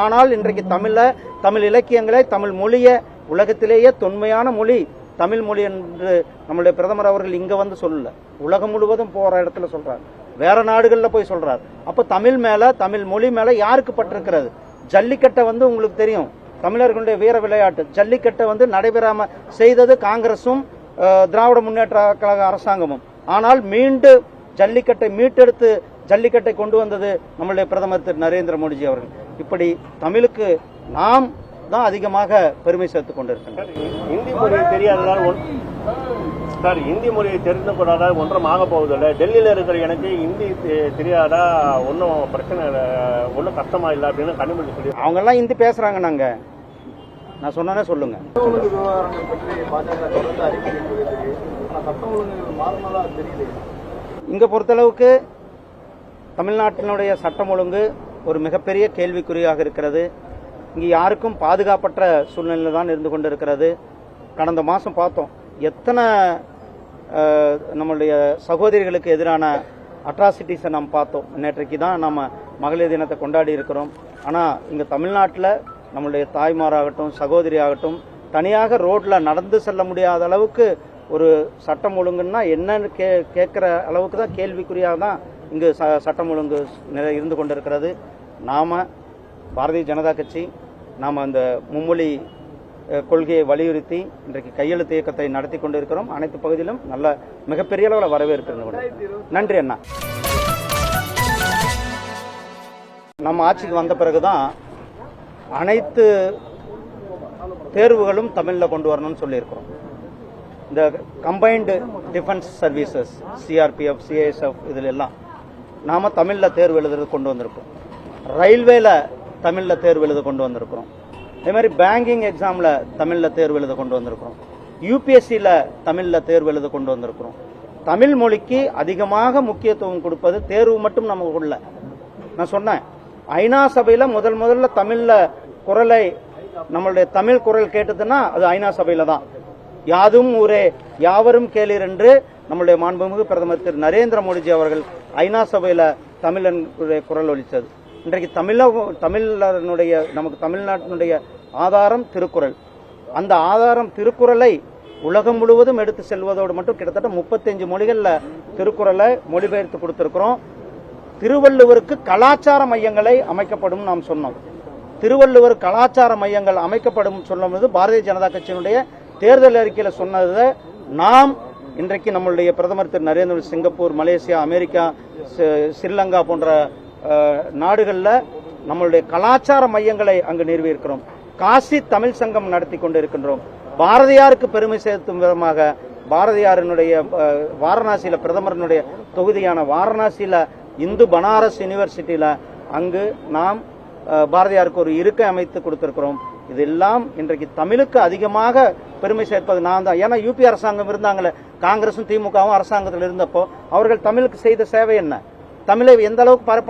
ஆனால் இன்றைக்கு தமிழ தமிழ் இலக்கியங்களை தமிழ் மொழிய உலகத்திலேயே தொன்மையான மொழி தமிழ் மொழி என்று நம்முடைய பிரதமர் அவர்கள் இங்க வந்து சொல்லல. உலகம் முழுவதும் போற இடத்துல சொல்றாரு. வேற நாடுகள்ல போய் சொல்றாரு. அப்ப தமிழ் மேல தமிழ் மொழி மேல யாருக்கு பட்டிருக்கிறது? ஜல்லிக்கட்டை வந்து உங்களுக்கு தெரியும். தமிழர்களுடைய வீர விளையாட்டு. ஜல்லிக்கட்டை வந்து நடைபெறாம செய்தது காங்கிரசும் திராவிட முன்னேற்ற கழக அரசாங்கமும். ஆனால் மீண்டு ஜல்லிக்கட்டை மீட்டெடுத்து ஜல்லிக்கட்டை கொண்டு வந்தது நம்மளுடைய பிரதமர் திரு. நரேந்திர மோடிஜி அவர்கள். இப்படி தமிழுக்கு நாம் தான் அதிகமாக பெருமை சேர்த்துக் கொண்டிருக்கின்றோம். இந்தி மொழி தெரியாததால் சார் இந்தி மொழியை தெரிந்து கொள்ளாதால் ஒன்றும் ஆக போவதில்லை. டெல்லியில இருக்கிற எனக்கு ஹிந்தி தெ- தெரியாதா ஒன்றும் பிரச்சனை இல்லை ஒன்றும் கஷ்டமா இல்லை அப்படின்னு கனிமொழி சொல்லி அவங்க எல்லாம் இந்தி பேசுறாங்க நாங்க. நான் சொன்னேனே சொல்லுங்க. இங்க பொறுத்தளவுக்கு தமிழ்நாட்டினுடைய சட்டம் ஒழுங்கு ஒரு மிகப்பெரிய கேள்விக்குறியாக இருக்கிறது. இங்கே யாருக்கும் பாதுகாப்பற்ற சூழ்நிலை தான் இருந்து கொண்டிருக்கிறது. கடந்த மாதம் பார்த்தோம் எத்தனை நம்மளுடைய சகோதரிகளுக்கு எதிரான அட்ராசிட்டிஸை நாம் பார்த்தோம். நேற்றைக்கு தான் நம்ம மகளிர் தினத்தை கொண்டாடி இருக்கிறோம். ஆனால் இங்கே தமிழ்நாட்டில் நம்மளுடைய தாய்மாராகட்டும் சகோதரி ஆகட்டும் தனியாக ரோட்டில் நடந்து செல்ல முடியாத அளவுக்கு ஒரு சட்டம் ஒழுங்குன்னா என்னன்னு கே கேட்குற அளவுக்கு தான் கேள்விக்குறியாக தான் இங்கு ச சட்டம் ஒழுங்கு நிலை இருந்து கொண்டிருக்கிறது. நாம் பாரதிய ஜனதா கட்சி நாம் அந்த மும்மொழி கொள்கையை வலியுறுத்தி இன்றைக்கு கையெழுத்து இயக்கத்தை நடத்தி கொண்டிருக்கிறோம். அனைத்து பகுதியிலும் நல்ல மிகப்பெரிய அளவில் வரவேற்கிறது நன்றி அண்ணா. நம்ம ஆட்சிக்கு வந்த பிறகுதான் அனைத்து தேர்வுகளும் தமிழில் கொண்டு வரணும்னு சொல்லியிருக்கிறோம். இந்த combined defence services CRPF CISF இதில் எல்லாம் நாம தமிழில் தேர்வு எழுதுறது கொண்டு வந்திருக்கோம். ரயில்வேல தமிழில் தேர்வு எழுத கொண்டு வந்திருக்கிறோம். அதே மாதிரி பேங்கிங் எக்ஸாமில் தமிழில் தேர்வு எழுத கொண்டு வந்திருக்கிறோம். யூபிஎஸ்சியில் தமிழில் தேர்வு எழுத கொண்டு வந்திருக்கிறோம். தமிழ் மொழிக்கு அதிகமாக முக்கியத்துவம் கொடுப்பது தேர்வு மட்டும் நமக்கு உள்ள நான் சொன்னேன் ஐநா சபையில முதல் முதல்ல தமிழ்ல குரலை நம்மளுடைய தமிழ் குரல் கேட்டதுன்னா அது ஐநா சபையில தான். யாதும் ஊரே யாவரும் கேளீர் என்று நம்மளுடைய மாண்புமிகு பிரதமர் திரு நரேந்திர மோடிஜி அவர்கள் ஐநா சபையில தமிழன் குரல் ஒலித்தது. இன்றைக்கு தமிழக தமிழனுடைய நமக்கு தமிழ்நாட்டினுடைய ஆதாரம் திருக்குறள். அந்த ஆதாரம் திருக்குறளை உலகம் முழுவதும் எடுத்து செல்வதோடு மட்டும் கிட்டத்தட்ட முப்பத்தஞ்சு மொழிகளில் திருக்குறளை மொழிபெயர்த்து கொடுத்துருக்குறோம். திருவள்ளுவருக்கு கலாச்சார மையங்களை அமைக்கப்படும் நாம் சொன்னோம். திருவள்ளுவர் கலாச்சார மையங்கள் அமைக்கப்படும் சொல்லும்போது பாரதிய ஜனதா கட்சியினுடைய தேர்தல் அறிக்கையில் சொன்னதை நாம் இன்றைக்கு நம்மளுடைய பிரதமர் திரு Narendra Singapore Malaysia America Sri Lanka போன்ற நாடுகளில் நம்மளுடைய கலாச்சார மையங்களை அங்கு நிறுவியிருக்கிறோம். காசி தமிழ் சங்கம் நடத்தி கொண்டிருக்கின்றோம். பாரதியாருக்கு பெருமை சேர்த்தும் விதமாக பாரதியாரினுடைய வாரணாசியில பிரதமரனுடைய தொகுதியான வாரணாசியில இந்து பனாரஸ் யூனிவர்சிட்டியில அங்கு நாம் பாரதியாருக்கு ஒரு இருக்கை அமைத்து கொடுத்திருக்கிறோம். இதெல்லாம் இன்றைக்கு தமிழுக்கு அதிகமாக பெருமை சேர்ப்பது நான் தான். ஏன்னா யூபி அரசாங்கம் இருந்தாங்களே காங்கிரசும் திமுகவும் அரசாங்கத்தில் இருந்தப்போ அவர்கள் தமிழுக்கு செய்த சேவை என்ன? தமிழை எந்த அளவுக்கு பரப்ப